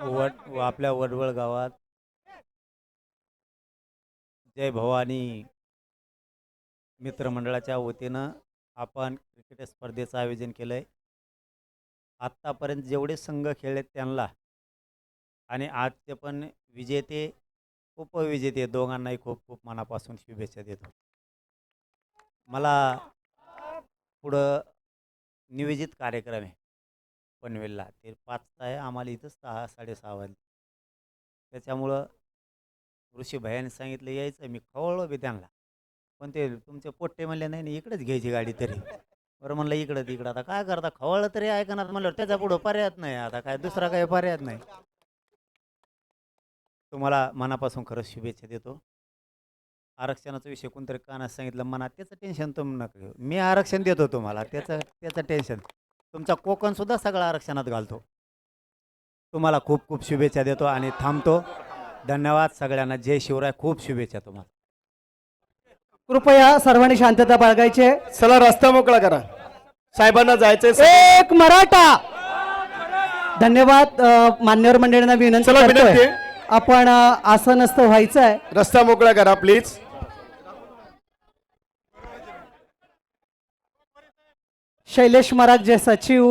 वड व आपल्या वडवळ गावात. जय भवानी. मित्रमंडळाच्या वतीनं आपण क्रिकेट स्पर्धेचं आयोजन केलं आहे आत्तापर्यंत जेवढे संघ खेळले त्यांना आणि आजचे पण विजेते उपविजेते दोघांनाही खूप खूप मनापासून शुभेच्छा देतो. मला पुढं नियोजित कार्यक्रम आहे. पनवेलला. ते पाचचा आहे. आम्हाला इथं सहा साडेसहा वाजले. त्याच्यामुळं ऋषी भयाने सांगितलं यायचं मी खवळलो बी त्यांना. पण ते तुमचे पोट्टे म्हणले नाही नाही इकडेच घ्यायची गाडी तरी. बरं म्हणलं इकडं तिकडं. आता काय करता? खवळलं तरी ऐकणार. म्हणलं त्याच्या पुढं पर्यायत नाही. आता काय दुसरा काही पर्याय नाही. तुम्हाला मनापासून खरंच शुभेच्छा देतो. आरक्षणाचा विषय कोणतरी कानात सांगितलं मनात त्याचं टेन्शन तुम्ही नका घेऊ. मी आरक्षण देतो तुम्हाला. त्याचं त्याचं टेन्शन तुमचा कोकणसुद्धा सगळं आरक्षणात घालतो. तुम्हाला खूप खूप शुभेच्छा देतो आणि थांबतो. धन्यवाद सगळ्यांना. जय शिवराय. खूप शुभेच्छा तुम्हाला. कृपया सर्वांनी शांतता बाळगायची आहे. चला रस्ता मोकळा करा. साहेबांना जायचंय एक मराठा! धन्यवाद अ, मान्यवर मंडळींना विनंती चला, करतोय. विनंती. आपण अ, आसनस्थ व्हायचं आहे रस्ता मोकळा करा प्लीज शैलेश महाराज जे सचिव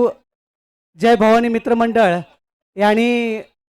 जय भवानी मित्रमंडळ यांनी